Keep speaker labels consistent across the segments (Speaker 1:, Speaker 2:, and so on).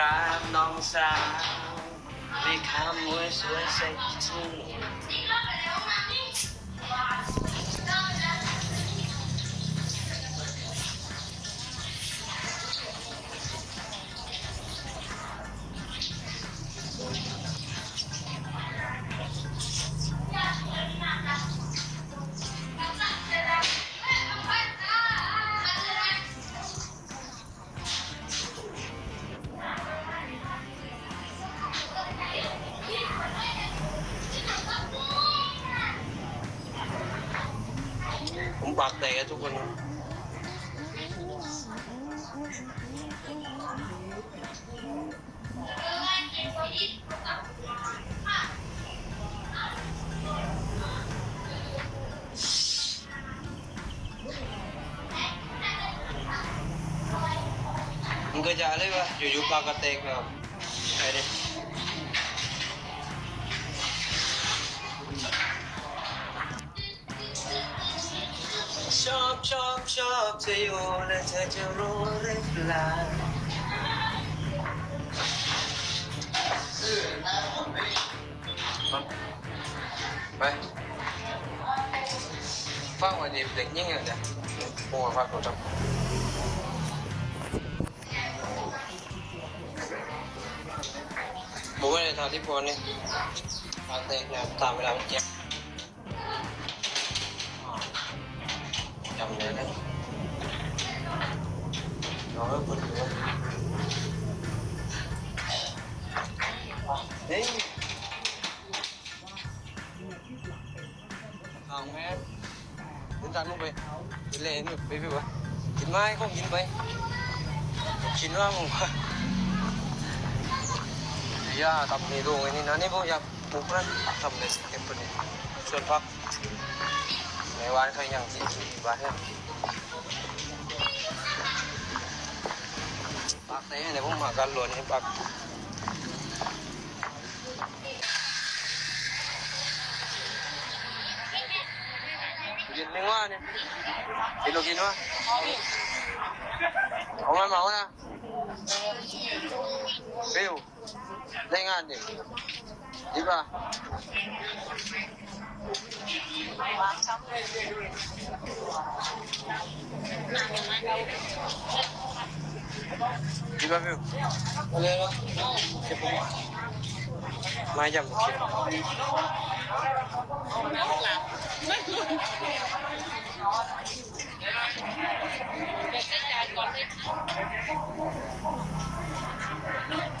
Speaker 1: ครับน้องสาวมีคำว่าสวยเซ็กซี่ มันก็จะอะไรวะอยู่ๆปากกระเตกแบบไอ้เนี่ยชอบชอบชอบเธออยู่และเธอจะรู้หรือเปล่าไปฟังวันนี้เด็กยิ่งอย่างเดียวมัวฟังกูจัง นทางที่พอนี่ทางเตะนี่ยตามเวลามันเจ็บจำเลยนะน้อยคนเดียวเฮ้ยทางแม่ดินตามลงไปกินเลยนี่ไปพี่วะกินไม้ก็กินไปกินว่างมึงวะ หญ้าครับมีลูกไอ้นี่นะนี่พวกอยากปลูกนะทำเลยเก็บไปนี่ส่วนพักในวันเขายังสี่สี่วันเนี่ยปักเต้เนี่ยพวกมากันหลวนให้ปักเย็นนึงว่าเนี่ยกินโลกินวะเอามันเมานะฟิว Lengan din. Di ba? Di ba, Mew? Wala na. Mayam. Thank you.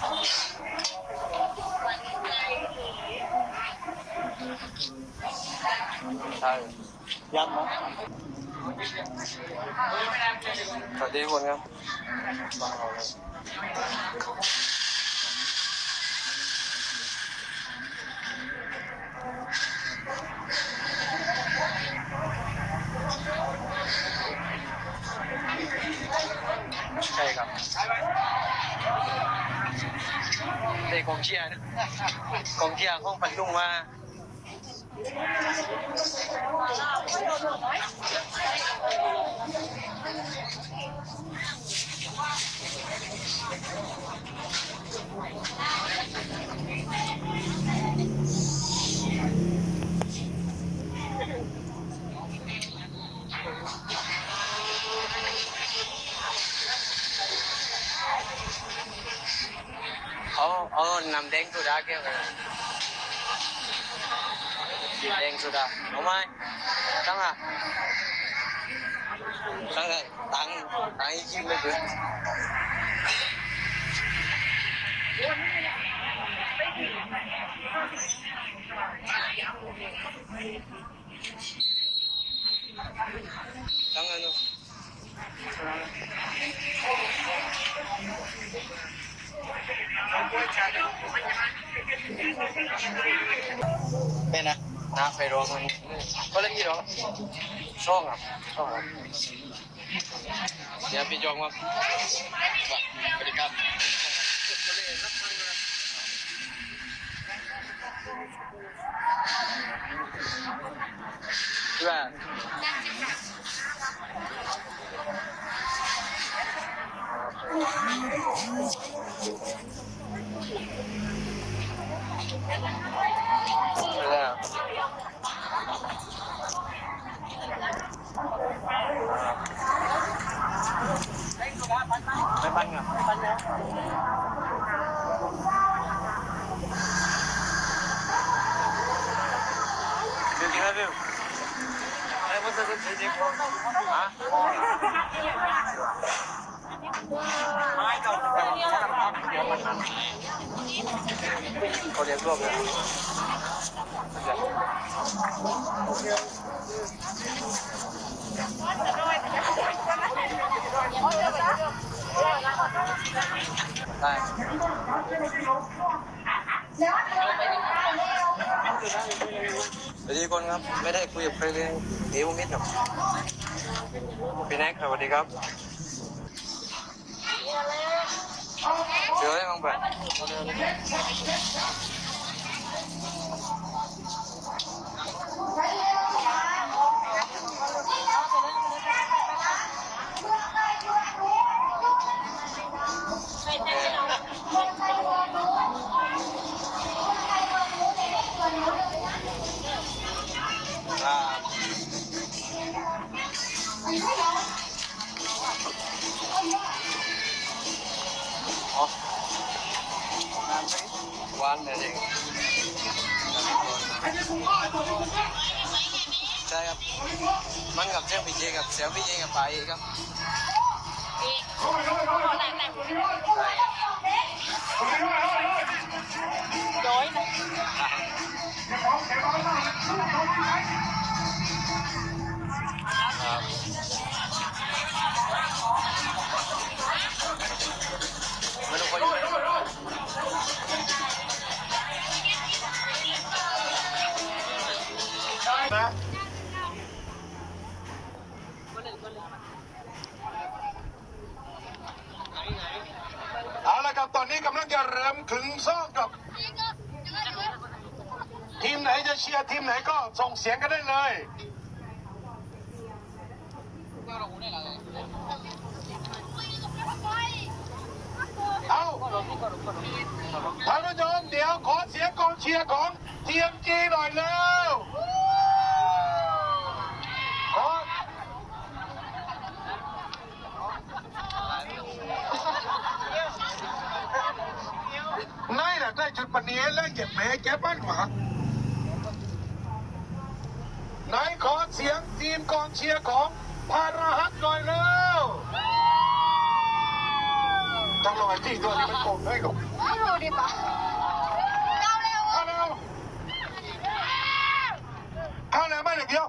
Speaker 1: ทใช่
Speaker 2: ยับมั้ย
Speaker 1: สวัสดีทุกคนครับฟังเราเลยใช่ครับเด็กองเชียร์นะกองเชียร์ของปันลุงมา เอาเอาน้ำแดงโตั้งอะตั้งเลยตังตังอีกชิ้นเลยเพื่อนตั้งอันนู้น
Speaker 2: เป็นนะ
Speaker 1: น้าไปร้องมันก็เล่นยี่ร้องช่องอะช่องอะเดี๋ยวพี่จองครับ
Speaker 2: สวัสดีครับ
Speaker 1: เพื่อเพื่อ
Speaker 2: ไม่ปันครับ
Speaker 1: จริงๆนะพี่ไอ้พวก เธอจริงๆฮะ
Speaker 2: ไม่ก่อน
Speaker 1: เขาเรียนรวบเลยได้ สวัสดีคนครับ ไม่ได้คุยกับใครเลยเอวมิดหรอกพี่แน็กสวัสดีครับเจอไงบ้าง วันเนี่ยเองใช่ครับ มันกับเจ้าพี่เจกับเสียวพี่เจกับไปครับใช่ครับ
Speaker 2: นะเอาละครับตอนนี้กำลังจะเริ่มถึงซอกกับ ทีมไหนจะเชียร์ทีมไหนก็ส่งเสียงกันได้เลยเอาท่านผู้ชมเดี๋ยวขอเสียงกองเชียร์ของทีมจีหน่อยเร็วขอนี่แหละได้จุดปนนี้แล้ว เก็บแม่เก็บบ้านหมาไหนขอเสียงทีมกองเชียร์ของพาราฮัตหน่อยเร็วต้องลอยที่ตัวนี้มันโกงให้กับ
Speaker 3: ไม่รู้ดิปะเก้าเร็ว
Speaker 2: เอาเร็วเอาเร็วไม่เด็กเดียว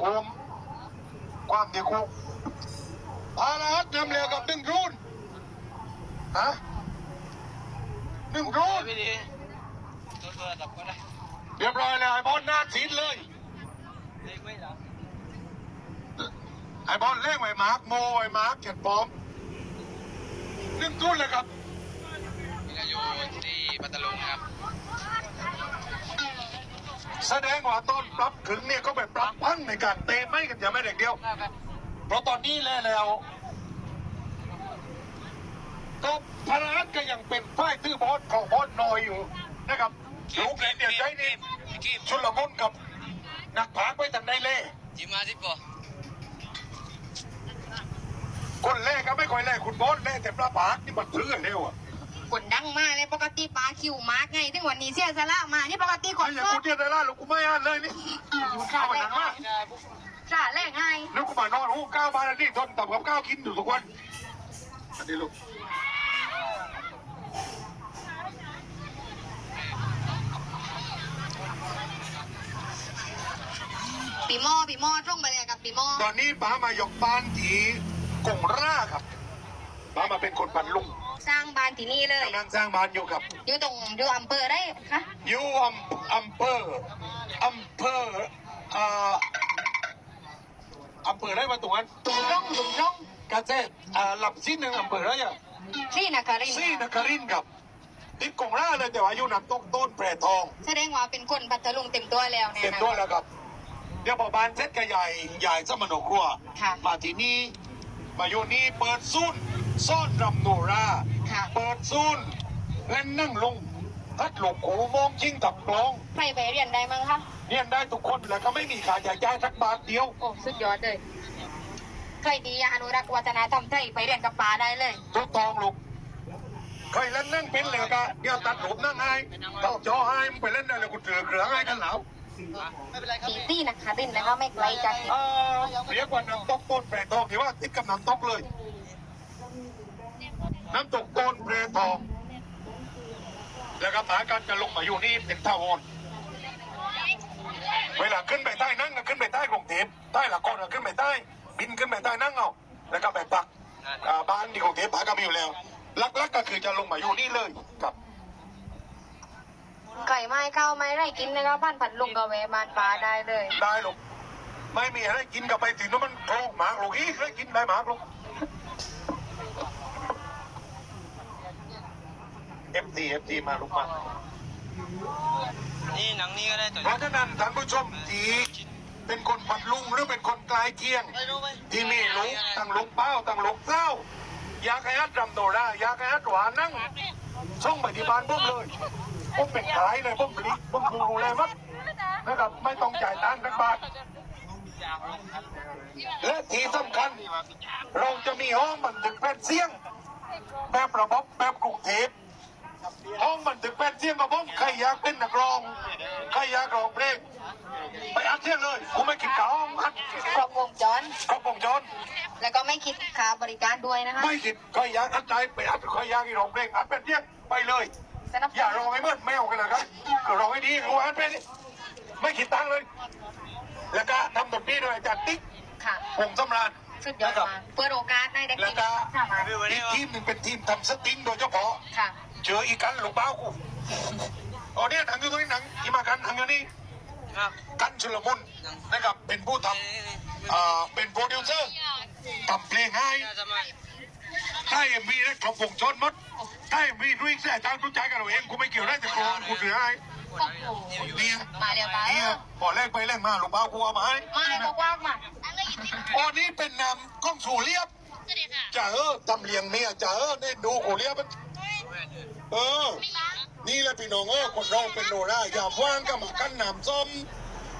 Speaker 2: กุมความเดียวกุมพาราฮัตนำเร็วกับหนึ่งรุ่นฮะ หนึ่งรุ่น
Speaker 1: พี่ดีตัวเบอร์ดับก็ได้
Speaker 2: เรียบร้อยแล้วไอ้บอลหน้าฉีดเลย
Speaker 1: เล็กไม่ดับ
Speaker 2: ไอ้บอลเล่งไว้มาร์กโมไว้มาร์กเก็บปอมหนึ่งรุ่นเลยครับ
Speaker 1: นี่ก็อยู่ที่ปัตตาลุงครับ
Speaker 2: แสดงว่าต้นปรับถึงเนี่ยก็ไปปรับพังในการเตะไม่กันอย่าไม่เด็กเดียว เพราะตอนนี้แล้ว แล้วก็พารัตก็ยังเป็นฝ่ายตื้อบอสของบอสนอยอยู่นะครับลูกเล่นเนี่ยใช้นี่ชุลมุนกับนักผากไปทางใดเล่
Speaker 1: จิมาสิปอ
Speaker 2: คนเล่ก็ไม่ค่อยเล่คุณบอสเล่แต่ปลาผากนี่มันเพื่อนเร็วอะ
Speaker 3: กดดังมากเลยปกติปลาคิวมาร์กไงถึงวันนี้เสียสละมานี่ปกติก
Speaker 2: ไอ้
Speaker 3: ด
Speaker 2: อย่าง
Speaker 3: ก็
Speaker 2: กูเดียดได้ล่ะลูกกูไม่อ่านเลยนี่เข้าไปหนังมาก
Speaker 3: จ่าแรกไง
Speaker 2: ลูกกูมานอนหูก้าวมาแล้วนี่ทนต่ำกับก้าวกินอยู่ทุกวันอันนี้ลูก
Speaker 3: ปีหม้อปีหม้อตรงไปเลยกับปีหม้อ
Speaker 2: ตอนนี้ป้ามายกบ้านที่กงร่าครับป้ามาเป็นคนปันลุง
Speaker 3: สร้างบ้านที่นี่เลย
Speaker 2: กำลังสร้างบ้านอยู่ครับ
Speaker 3: อยู่ตรงอยู่อำเภอได้คะ
Speaker 2: อยู่อำอำเภออำเภออ่าอำเภอได้มาตรงนั้นตุงน้องตุงน้องกาเซ่อ่าลำซีหนึ่งอำเภอได้ยัง
Speaker 3: ที่นครินท
Speaker 2: ซี่
Speaker 3: ร์
Speaker 2: นครินทร์ครับติดกงร่าเลยแต่ว่าอยู่น้ำตกต้นแปรทอง
Speaker 3: แสดงว่าเป็นคนพัทลุงเต็มตัวแล้วเนี่ย
Speaker 2: เต็ม
Speaker 3: นะ
Speaker 2: ด้วยแล้วครับ เดี๋ยวพอบานเสร็จก็ใหญ่ใหญ่สมโนครัว
Speaker 3: ค่ะ
Speaker 2: มาที่นี่มาอยู่นี่เปิดซุนย์ซ่อนรำโนรา
Speaker 3: ค่ะ
Speaker 2: เปิดซุนย์เล่นนั่งลงพัดหลบหูมองชิงตับกลอง
Speaker 3: ใครไปเรียนได้มั้งคะ
Speaker 2: เรียนได้ทุกคนแล้วก็ไม่มีค่าใช้จ่ายสักบาทเดียว
Speaker 3: โอ้ สุดยอดเลย ใครดีอนุรักษ์วัฒนธรรมไทยไปเรียนกับป๋าได้เลย
Speaker 2: ทุกทองลูกใครเล่นนั่งเป็นเลยก็เดี๋ยวตัดหลุมนั่งให้ต่อจอให้มึงไปเล่นได้เลยกูเถือเกลือให้กันห นาว
Speaker 3: ปีตี้นครินทร์นะคะไม่ไกลจากที่
Speaker 2: เออเรียกว่าน้ำตกต้นแปรทองที่ว่าติดกับน้ำตกเลย น้ำตกต้นแปรทอง แล้วก็ผากันจะลงมาอยู่นี่เป็นท่าวอนเวลาขึ้นไปใต้นั่งก็ขึ้นไปใต้กรุงเทพใต้ละกอนก็ขึ้นไปใต้ บินขึ้นไปใต้นั่งเอาแล้วก็ไปปักอ่าบ้านที่กรุงเทพผาก็มีอยู่แล้วลักๆก็คือจะลงมาอยู่นี่เลยครับ
Speaker 3: ไก่ไม้ข้าวไม้ไร่กินนะคะบ้านผัดลุงกับแวะบ้านป๋าได้เลย
Speaker 2: ได้ลูกไม่มีอะไรกินกับไปถึงนู้นมันโครงหมากลูกอีกได้กินได้หมากลูกเอฟทีเอฟทีมาลูกมา
Speaker 1: นี่หนังนี้ก็ได้ตัว
Speaker 2: เพราะฉะนั้นท่านผู้ชมที่เป็นคนปัดลุงหรือเป็นคนกลายเคียง ที่มีลูกตั้งลูกเป้าตั้งลูกเศร้าอยากให้ฮัดรำโนราอยากให้ฮัดหวานนั่งช่องปฏิบาลพวกเลย พวกเป็นขายเลยพวกผลิตพวกดูแลมัดนะครับไม่ต้องจ่ายตังค์สักบาทและที่สำคัญ เราจะมีห้องบันทึกแผ่นเสียง แบบระบบแบบกรุงเทพห้องบันทึกแผ่นเสียงกับผมใครอยากเป็นนักร้องใครอยากร้องเพลงไปอัดเสียงเลยกูไม่คิดค่าห้องอัด
Speaker 3: ครบวงจร
Speaker 2: ครบวงจร
Speaker 3: แล้วก็ไม่คิดค่าบริการด้วยนะคะ
Speaker 2: ไม่คิดใครอยากอัดใจไปอัดใครอยากร้องเพลงอัดเป็นเสียงไปเลย
Speaker 3: สนับส
Speaker 2: อย่า
Speaker 3: นุ
Speaker 2: ร้อนงให้เมื่อไม่เอากันนะครับก็ร้องให้ดีกูอัดเป็นไม่คิดตังค์เลย แล้วก็ทำดนตรีโดยอาจารย์ติ๊ก
Speaker 3: ค่ะ
Speaker 2: วงสำราญ
Speaker 3: สุดยอดมากเปิดโอกาสให้เด็ก
Speaker 2: แล้ว
Speaker 3: ๆ
Speaker 2: ก็
Speaker 3: สามารถ
Speaker 2: อีกทีมหนึ่งเป็นทีมทำสติงโดยเฉพาะ
Speaker 3: ค่ะ
Speaker 2: เจออีกกันลูกเบ้ากูอ๋อเนี่ยหนังอยู่ตรงนี้หนังที่มากันหนังอยู่นี่
Speaker 1: ครับ
Speaker 2: กันชุลมุนนะครับเป็นผู้ทำอ่าเป็นโปรดิวเซอร์ทำเพลงให้
Speaker 1: จะมา
Speaker 2: ถ้าเอ็มวีได้ครบวงจรหมด ถ้าเอ็มวีด้วยแท้ทางรู้ใจกันเราเองกูไม่เกี่ยวได้แต่กูกูถือให้
Speaker 3: โอ้โห
Speaker 2: เนี่ย
Speaker 3: มาเร็วมา
Speaker 2: เนี่ยพอแรกไปแรกมาลูกเบ้ากูเอามาให้
Speaker 3: มาบอกว่างมา
Speaker 2: ตอนนี้เป็นนำกล้องสู่เรียบจ่าเออทำเลียงเมียจ่าเออได้ดูกูเรียบมันเออ นี่แหละพี่น้องเออคนเราเป็นโนราอย่าว่างก็มากันน้ำส้ม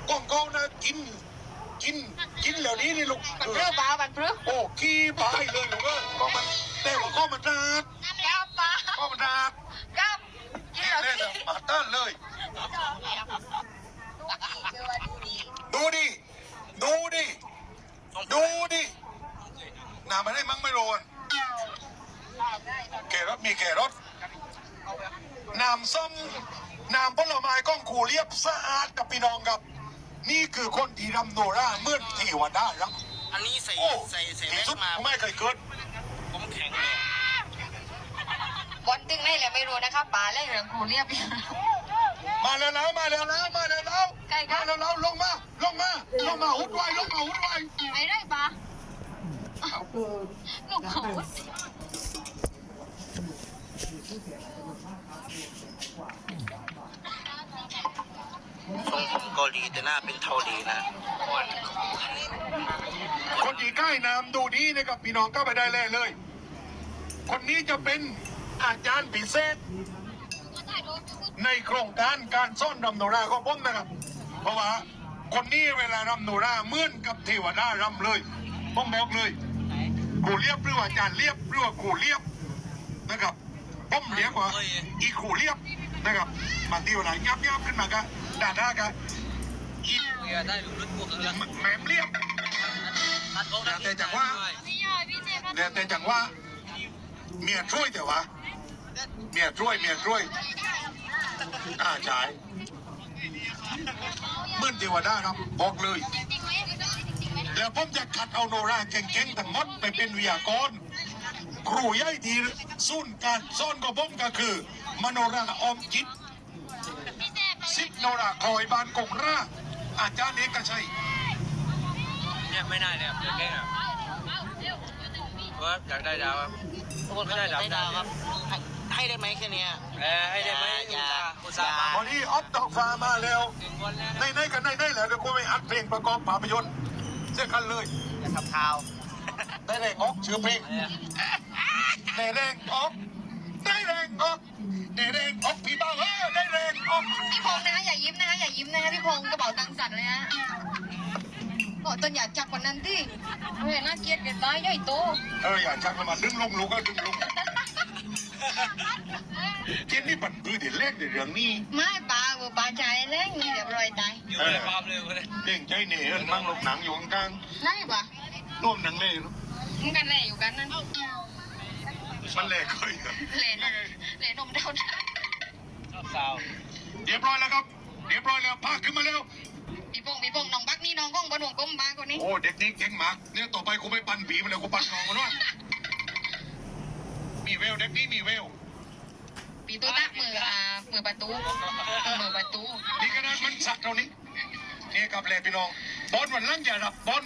Speaker 2: กล้องเขานะกินกินกินเหล่านี้นี่ลูก
Speaker 3: บันพรึบ้าบันพรึ
Speaker 2: โอ้ขี้บายเลยลูกเออก็มันแต่ว่าก็มันราด
Speaker 3: กั บป้า
Speaker 2: ก็มันราด
Speaker 3: กับกิน
Speaker 2: นี่
Speaker 3: แล้ว
Speaker 2: เลยนะมาต้านเลย ดูดิ ดูดิ ดูดิหนามาได้มั้งไม่โรนแกรถมีแกรถน้ำส้มน้ำผลไม้ก้องขู่เรียบสะอาดกับพี่น้องครับ นี่คือคนที่รำโนราเมื่อเทวดาครับ
Speaker 1: อันนี้ใส่
Speaker 2: โอ้
Speaker 1: ใส่ใส่
Speaker 2: ที่
Speaker 1: แม็ก
Speaker 2: สุด
Speaker 1: มา
Speaker 2: ไม่เคยเกิด
Speaker 1: ผมแข็งเลย
Speaker 3: บอลตึงได้เลยไม่รู้นะคะป๋าเล่นเรื่องกูเรียบ
Speaker 2: มาแล้วแล้วมาแล้วแล้วมาแล้วแล้ว
Speaker 3: ใกล้ครับ
Speaker 2: มาแล้วแล้วลงมาลงมาลงมาหุดไวลงมาหุดไว
Speaker 3: ไม่ได้ป๋าลูกเขา
Speaker 1: ทรงผมเกาหลีแต่หน้าเป็นเทาหลีนะ
Speaker 2: คนที่ใกล้น้ำดูดีนะครับพี่น้องก็ไปได้เลยเลย คนนี้จะเป็น อาจารย์พิเศษ ในโครงการการซ่อนรำโนราของผมนะครับ เพราะว่าคนนี้เวลารำโนราเหมือนกับเทวดารำเลยผมบอกเลยกูเรียบหรือว่าอาจารย์เรียบหรือว่ากูเรียบนะครับผมเรียกว่าอีกูเรียบนะครับบางทีเวลายับยับขึ้นมาก็ด่าด่ากันอี
Speaker 1: เรือได้รุ่นพวกกันแล้ว
Speaker 2: แหมมเรียบแล้วแต่จังหวะแล้วแต่จังว่าเมียช่วยแต่ว่า เมียช่วยเมียช่วยอ่าใช่มื่นเทวดาครับบอกเลย แล้วผมจะคัดเอาโนราเก่งๆทั้งหมดไปเป็นวิทยากร ครูใหญ่ทีสุ่นการซ่อนกับผมก็คือ มโนราออมจิตสิบโนราคอยบานกงราอาจารย์เอกชัย
Speaker 1: เนี่ยไม่ได้เลยครับเดี๋ยวเก่งอะเพราะว่าอยากได้ดาวครับ
Speaker 4: ทุกคนครับได้ดาวครับ ให้ให้ได้ไหมแค่เนี้ย
Speaker 1: เออให้ได้ไหม
Speaker 4: อย่า
Speaker 1: อุตส่าห์อุตส่าห์มา
Speaker 2: วันนี้ออฟดอกฟ้ามาแล้ว
Speaker 1: ถึงวันแล้ว
Speaker 2: ในในกันในในแหละเดี๋ยวกูไปอัดเพลงประกอบภาพยนตร์เสียกันเลย
Speaker 4: อย่าทำข่าว
Speaker 2: ได้แรงออกชื่อเพลงได้แรงออกได้แรงออกได้แรงออกพี่บ้าเออได้แรงออก
Speaker 3: พี่พงษ์นะคะอย่ายิ้มนะคะอย่ายิ้มนะคะพี่พงษ์กระเป๋าตังค์สั่นเลยฮะโอ้ต้นอยากจับกว่านั้นที่เฮ้ยน่าเกลียดเกินไปย่อยโต
Speaker 2: เอออย่าชักมันมาดึงลงลูกก็ดึงลง เจนนี่ปั่นปืนเด็ดเล่นเด็ดเรื่องนี้
Speaker 3: ไม่ปลาเออปลาใจเล่งนี่เดี๋ยวรอยตาย
Speaker 1: อยู่ในความเร็วเลย
Speaker 2: เด้งใจเหน่เอิ้นมั่งลงหนังอยู่กลาง
Speaker 3: ได้ปะ
Speaker 2: ๆร่วมหนังเล่น
Speaker 3: มึงกันแหล่อยู่กันนั่น
Speaker 2: มันแหลกเคย
Speaker 3: เหล่นมเหล่นมเท่านั้น
Speaker 1: ชอบสาว
Speaker 2: เรียบร้อยแล้วครับเรียบร้อยแล้วพาขึ้นมาแล้ว
Speaker 3: พี่พงษ์พี่พงษ์น้องบักนี่น้องก้องบนหัวก้มบาคนนี้
Speaker 2: โอ้เด็กนี่เก่งมากเนี่ยต่อไปกูไม่ปั่นผีมันแล้วกูปั่นน้องมันวะ มีเวลเด็กนี่มีเวล
Speaker 3: ปีตัวตักมืออ่ามือประตูมือประตู
Speaker 2: นี่ขนาดมันสักเท่านี้นี่กับแหลพี่น้องบอลวันหลังอย่ารับบอล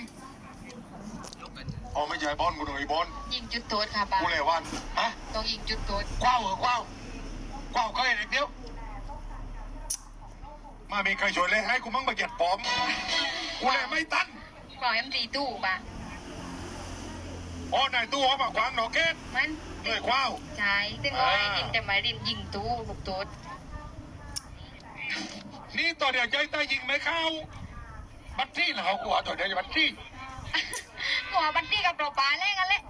Speaker 1: ลุกกัน
Speaker 2: อ๋อไม่ใช่บอลกูหน่อยบอล
Speaker 3: ยิงจุดโทษค่ะป้า
Speaker 2: กูเลยวันฮะ
Speaker 3: ต้องยิงจุดโทษ
Speaker 2: กว้าวเหรอกว้าวกว้าวก็เห็นเด็กเดียว มามีใครช่วยเลยให้กูมั่งมาเหยียดปอมกูเลยไม่ตัน
Speaker 3: ปล่อยเอ็มตีตู้ป่ะ
Speaker 2: อ๋อนายตู้เอามาขวางหนอเกต
Speaker 3: มัน
Speaker 2: เลยกว้าว
Speaker 3: ใช่ตึงร้อยยิงแต่มารินยิงตู้ลูกโทษ
Speaker 2: นี่ตัวเดียวใจใต้ยิงไหมเข้า บัตรที่เหรอเขากลัวตัวเดียวจะบัตรที่
Speaker 3: หัวบันตี้กับปลาปลาเล่นกันเลย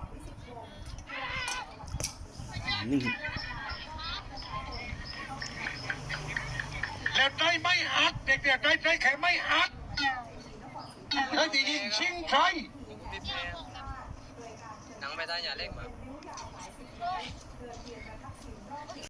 Speaker 2: แล้วใจไม่หักเด็กๆใจใจแข็งไม่หักแล้วจะยิงชิงใคร
Speaker 1: หนังไม่ได้อย่าเล่นมา Bye.